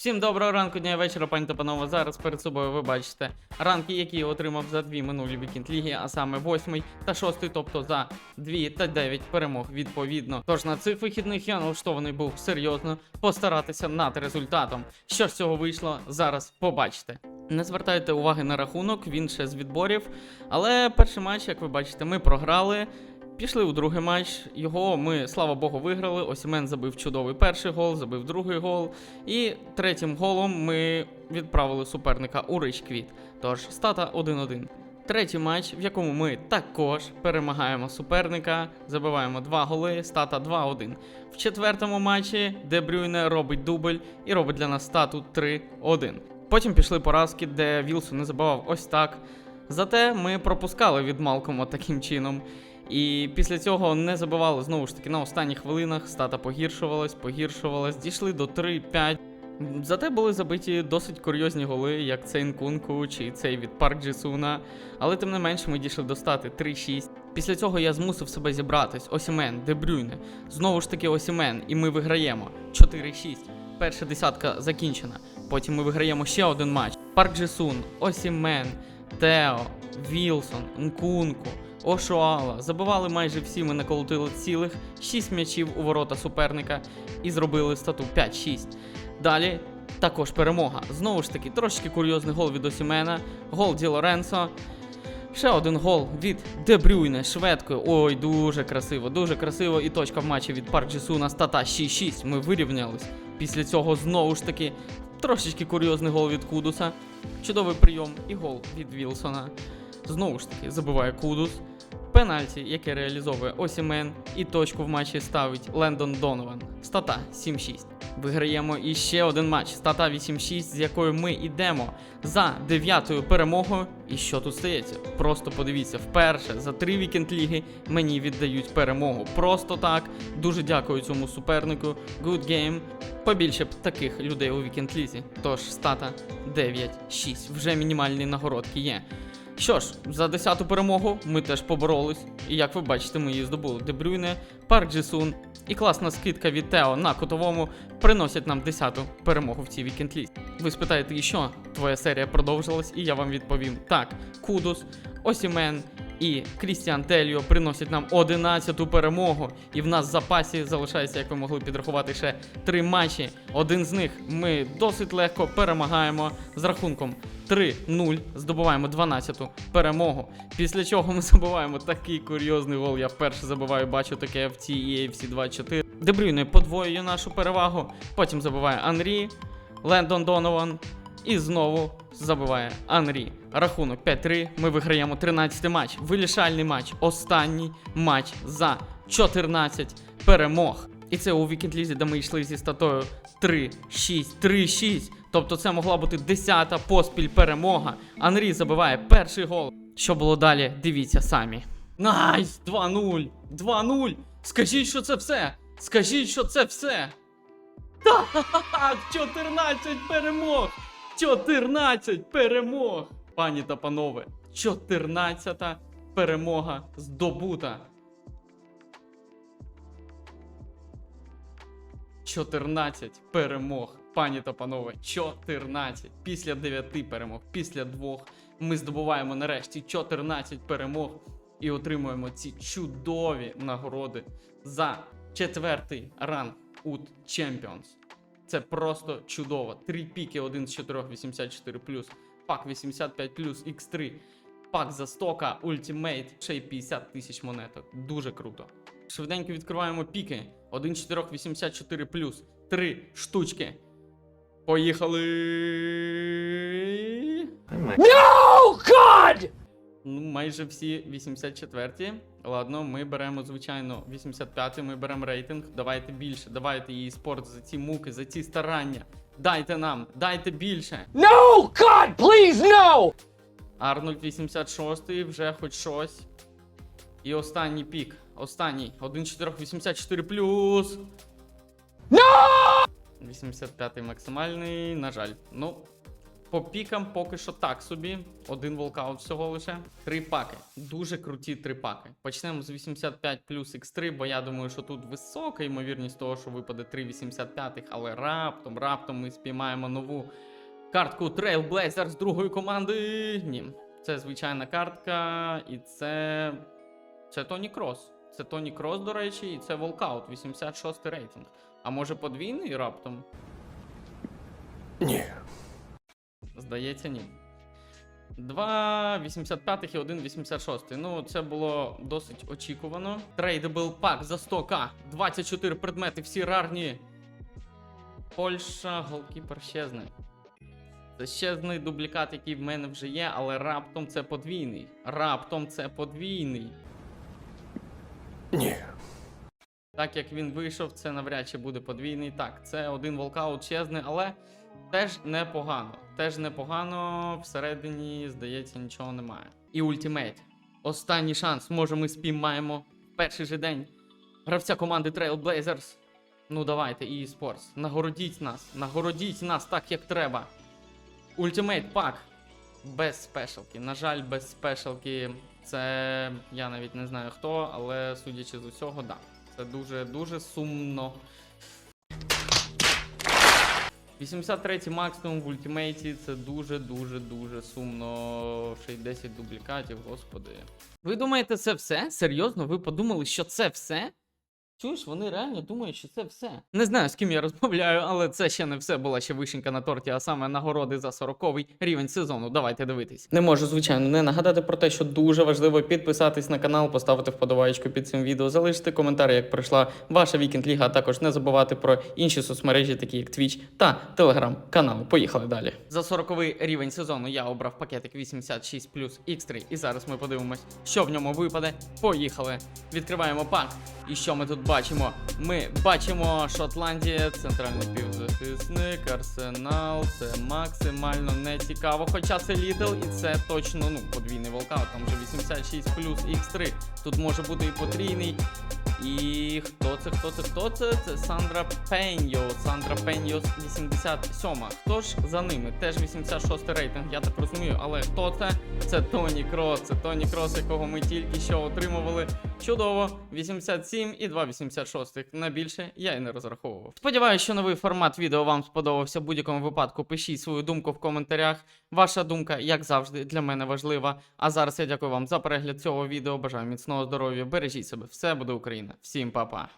Всім доброго ранку, дня і вечора, пані та панове. Зараз перед собою ви бачите ранки, які я отримав за дві минулі вікінд ліги, а саме восьмий та шостий, тобто за дві та дев'ять перемог відповідно. Тож на цих вихідних я налаштований був серйозно постаратися над результатом. Що з цього вийшло, зараз побачите. Не звертайте уваги на рахунок, він ще з відборів. Але перший матч, як ви бачите, ми програли. Пішли у другий матч. Його ми, слава Богу, виграли. Осімен забив чудовий перший гол, забив другий гол. І третім голом ми відправили суперника у Ричквіт. Тож стата 1-1. Третій матч, в якому ми також перемагаємо суперника, забиваємо два голи, стата 2-1. В четвертому матчі Де Брюйне робить дубль і робить для нас стату 3-1. Потім пішли поразки, де Вілсон не забивав ось так. Зате ми пропускали від Малкома таким чином. І після цього не забивали знову ж таки на останніх хвилинах. Стата погіршувалась, погіршувалась, дійшли до 3-5. Зате були забиті досить курйозні голи, як цей Нкунку чи цей від Парк Джесуна. Але тим не менш ми дійшли до стати 3-6. Після цього я змусив себе зібратись. Осімен, Дебрюйне. Знову ж таки Осімен, і ми виграємо 4-6. Перша десятка закінчена. Потім ми виграємо ще один матч. Парк Джесун, Осімен, Тео, Вілсон, Нкунку. Ошуала. Забивали майже всі, ми наколотили цілих 6 м'ячів у ворота суперника і зробили стату 5-6. Далі також перемога. Знову ж таки, трошечки курйозний гол від Осімена, гол Ді Лоренцо. Ще один гол від Дебрюйне шведкою. Ой, дуже красиво, дуже красиво. І точка в матчі від Парк Джесуна стата 6-6. Ми вирівнялись. Після цього знову ж таки трошечки курйозний гол від Кудуса. Чудовий прийом і гол від Вілсона. Знову ж таки, забиває Кудус. Пенальті, яке реалізовує Осімен, і точку в матчі ставить Лендон Донован. Стата 7-6. Виграємо іще один матч. Стата 8-6, з якою ми йдемо за дев'ятою перемогою. І що тут стається? Просто подивіться, вперше за три вікенд ліги мені віддають перемогу. Просто так. Дуже дякую цьому супернику. Good game. Побільше б таких людей у вікенд лізі. Тож стата 9-6. Вже мінімальні нагородки є. Що ж, за 10-ту перемогу ми теж поборолись. І як ви бачите, ми її здобули. Дебрюйне, Парк Джисун і класна скидка від Тео на кутовому приносять нам 10-ту перемогу в цій вікенд лісі. Ви спитаєте, і що твоя серія продовжилась, і я вам відповім: так, Кудус, Осімен і Крістіан Тельо приносять нам 11-ту перемогу. І в нас в запасі залишається, як ви могли підрахувати, ще три матчі. Один з них ми досить легко перемагаємо з рахунком 3-0, здобуваємо 12-ту перемогу. Після чого ми забуваємо такий курйозний гол. Я вперше забиваю, бачу таке в цій EAFC 24. Дебрюйне подвоює нашу перевагу. Потім забиває Анрі, Лендон Донован. І знову забиває Анрі. Рахунок 5-3. Ми виграємо 13-й матч. Вирішальний матч. Останній матч за 14 перемог. І це у вікенд-лізі, де ми йшли зі статою 3-6, 3-6. Тобто це могла бути 10-та поспіль перемога. Анрі забиває перший гол. Що було далі? Дивіться самі. Найс! 2-0! 2-0! Скажіть, що це все! Скажіть, що це все! Та-ха-ха! 14 перемог! 14 перемог! Пані та панове, 14 перемога здобута. 14 перемог, пані та панове, 14. Після 9 перемог, після двох ми здобуваємо нарешті 14 перемог і отримуємо ці чудові нагороди за четвертий ранг UT Champions. Це просто чудово. Три піки, один з 4, 84 пак 85 X3, пак за стока, ультимейт, ще й 50 тисяч монеток. Дуже круто. Швиденько відкриваємо піки. 1 4 84 Три штучки. Поїхали. No, God! Ну, майже всі 84-ті. Ладно, ми беремо, звичайно, 85-й, ми беремо рейтинг. Давайте більше, давайте її спорт за ці муки, за ці старання. Дайте нам, дайте більше. No, God, please, no! Арнольд 86-й, вже хоч щось. І останній пік. Останній. 1 4 84 плюс. No! 85-й максимальний, на жаль. Ну. По пікам поки що так собі. Один волкаут всього лише. Три паки. Дуже круті три паки. Почнемо з 85 плюс X3, бо я думаю, що тут висока ймовірність того, що випаде 3 85 але раптом, раптом ми спіймаємо нову картку Trailblazer з другої команди. Ні. Це звичайна картка, і це. Це Тоні Крос. Це Тоні Крос, до речі, і це Волкаут, 86 рейтинг. А може подвійний раптом? Ні. Здається, ні. Два 85 і один 86. Ну, це було досить очікувано. Трейдабл пак за 100к. 24 предмети, всі рарні. Польща, голкіпер щезне. Це щезний дублікат, який в мене вже є, але раптом це подвійний. Раптом це подвійний. Ні. Так як він вийшов, це навряд чи буде подвійний. Так, це один волкаут чесний, але теж непогано. Теж непогано. Всередині, здається, нічого немає. І ультимейт. Останній шанс. Може, ми спіймаємо перший же день гравця команди Trailblazers. Ну давайте, і Sports. Нагородіть нас. Нагородіть нас так, як треба. Ультимейт пак. Без спешалки. На жаль, без спешалки. Це я навіть не знаю хто, але судячи з усього, да. Це дуже дуже сумно. 83 максимум в ультимейті це дуже дуже дуже сумно. Ще й 10 дублікатів, господи. Ви думаєте, це все? Серйозно? Ви подумали, що це все? Чуєш, вони реально думають, що це все. Не знаю, з ким я розмовляю, але це ще не все була ще вишенька на торті, а саме нагороди за 40-й рівень сезону. Давайте дивитись. Не можу, звичайно, не нагадати про те, що дуже важливо підписатись на канал, поставити вподобайку під цим відео, залишити коментар, як пройшла ваша вікенд ліга, а також не забувати про інші соцмережі, такі як Twitch та Telegram канал. Поїхали далі. За 40-й рівень сезону я обрав пакетик 86 плюс X3, і зараз ми подивимось, що в ньому випаде. Поїхали. Відкриваємо пак. І що ми тут бачимо? Ми бачимо Шотландія, центральний півзахисник, Арсенал. Це максимально не цікаво. Хоча це Лідл, і це точно ну, подвійний волкаут, там вже 86 плюс X3. Тут може бути і потрійний. І хто це? Хто це? Хто це? Це Сандра Пеньо. Сандра Пеньо 87. Хто ж за ними? Теж 86 рейтинг, я так розумію. Але хто це? Це Тоні Крос. Це Тоні Крос, якого ми тільки що отримували. Чудово, 87 і 2 86. На більше я і не розраховував. Сподіваюся, що новий формат відео вам сподобався. В будь-якому випадку пишіть свою думку в коментарях. Ваша думка, як завжди, для мене важлива. А зараз я дякую вам за перегляд цього відео. Бажаю міцного здоров'я. Бережіть себе. Все буде Україна. Всім па-па.